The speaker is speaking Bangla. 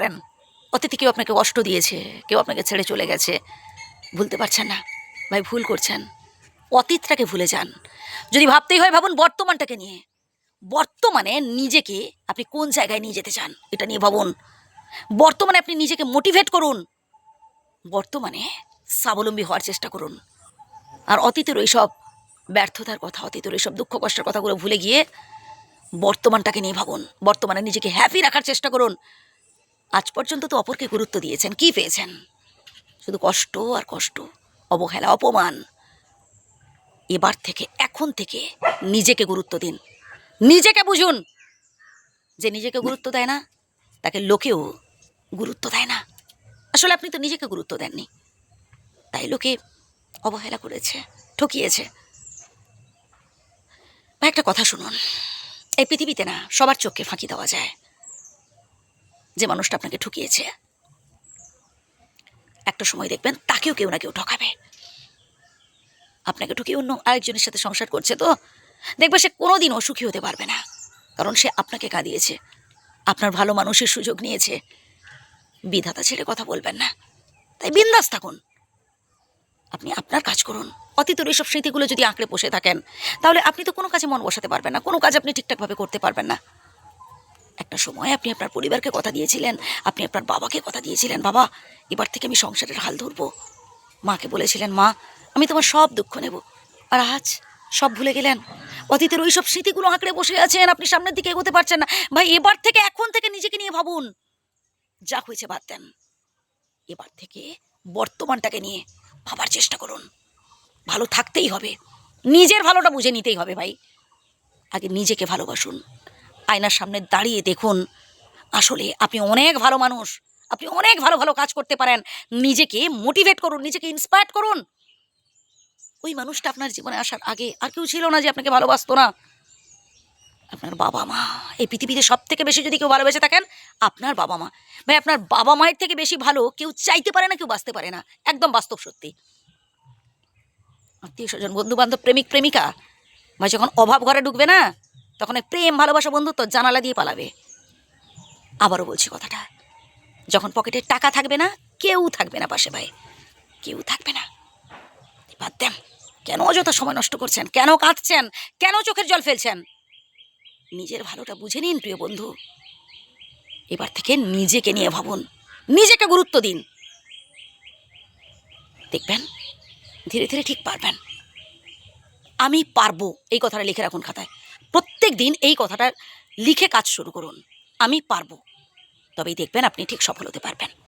করেন অতীতে কেউ আপনাকে কষ্ট দিয়েছে, কেউ আপনাকে ছেড়ে চলে গেছে। ভুলতে পারছেন না, ভাই ভুল করছেন। অতীতটাকে ভুলে যান। যদি ভাবতেই হয় ভাবুন বর্তমানটাকে নিয়ে। বর্তমানে নিজেকে আপনি কোন জায়গায় নিয়ে যেতে চান, এটা নিয়ে ভাবুন। বর্তমানে আপনি নিজেকে মোটিভেট করুন। বর্তমানে স্বাবলম্বী হওয়ার চেষ্টা করুন। আর অতীতের ওইসব ব্যর্থতার কথা, অতীতের ওইসব দুঃখ কষ্টের কথাগুলো ভুলে গিয়ে বর্তমানটাকে নিয়ে ভাবুন। বর্তমানে নিজেকে হ্যাপি রাখার চেষ্টা করুন। আজ পর্যন্ত তো অপরকে গুরুত্ব দিয়েছেন। কি পেয়েছেন? শুধু কষ্ট আর কষ্ট, অবহেলা, অপমান। এবার থেকে, এখন থেকে নিজেকে গুরুত্ব দিন। নিজেকে বুঝুন! যে নিজেকে গুরুত্ব দেয় না, তাকে লোকেও গুরুত্ব দেয় না। আসলে আপনি তো নিজেকে গুরুত্ব দেননি। তাই লোকে অবহেলা করেছে, ঠকিয়েছে। ভাই, একটা কথা শুনুন। এই পৃথিবীতে না, সবার চোখে ফাঁকি দেওয়া যায়। যে মানুষটা আপনাকে ঠকিয়েছে। একটা সময় দেখবেন তাকেও কেউ না কেউ ঠকাবে। আপনাকে ঠকিয়ে অন্য আরেকজনের সাথে সংসার করছে তো দেখবে সে কোনোদিনও সুখী হতে পারবে না। কারণ সে আপনাকে কাঁদিয়েছে, আপনার ভালো মানুষের সুযোগ নিয়েছে। বিধাতা ছেড়ে কথা বলবেন না। তাই বিন্দাস থাকুন। আপনি আপনার কাজ করুন। অতীতের এইসব স্মৃতিগুলো যদি আঁকড়ে বসে থাকেন, তাহলে আপনি তো কোনো কাজে মন বসাতে পারবেন না, কোনো কাজ আপনি ঠিকঠাকভাবে করতে পারবেন না। একটা সময় আপনি আপনার পরিবারকে কথা দিয়েছিলেন, আপনি আপনার বাবাকে কথা দিয়েছিলেন, বাবা, এবার থেকে আমি সংসারের হাল ধরবো। মাকে বলেছিলেন, মা, আমি তোমার সব দুঃখ নেব, আর আজ সব ভুলে গেলেন? অতীতের ওই সব স্মৃতিগুলো আঁকড়ে বসে আছেন, আপনি সামনের দিকে এগোতে পারছেন না। ভাই, এবার থেকে, এখন থেকে নিজেকে নিয়ে ভাবুন। যা হয়েছে বাদ দেন। এবার থেকে বর্তমানটাকে নিয়ে ভাবার চেষ্টা করুন। ভালো থাকতেই হবে। নিজের ভালোটা বুঝে নিতেই হবে, ভাই। আগে নিজেকে ভালোবাসুন। আয়নার সামনে দাঁড়িয়ে দেখুন। আসলে আপনি অনেক ভালো মানুষ। আপনি অনেক ভালো ভালো কাজ করতে পারেন। নিজেকে মোটিভেট করুন, নিজেকে ইন্সপায়ার করুন। ওই মানুষটা আপনার জীবনে আসার আগে আর কেউ ছিল না যে আপনাকে ভালোবাসতো না। আপনার বাবা মা, এই পৃথিবীতে সব থেকে বেশি যদি কেউ ভালোবেসে থাকেন, আপনার বাবা মা। ভাই, আপনার বাবা মায়ের থেকে বেশি ভালো কেউ চাইতে পারে না, কেউ বাঁচতে পারে না। একদম বাস্তব সত্যি। আত্মীয় স্বজন বন্ধু বান্ধব প্রেমিক, প্রেমিকা, ভাই, যখন অভাব ঘরে ঢুকবে না তখন প্রেম, ভালোবাসা বন্ধুত্ব জানালা দিয়ে পালাবে। আবারও বলছি কথাটা, যখন পকেটে টাকা থাকবে না, কেউ থাকবে না পাশে ভাই, কেউ থাকবে না। বাদ দেন কেন অযথা সময় নষ্ট করছেন, কেন কাঁদছেন, কেন চোখের জল ফেলছেন? নিজের ভালোটা বুঝে নিন প্রিয় বন্ধু। এবার থেকে নিজেকে নিয়ে ভাবুন, নিজেকে গুরুত্ব দিন। দেখবেন, ধীরে ধীরে ঠিক পারবেন। আমি পারব, এই কথাটা লিখে রাখুন খাতায়। প্রত্যেক দিন এই কথাটা লিখে কাজ শুরু করুন। আমি পারব। তবেই দেখবেন আপনি ঠিক সফল হতে পারবেন।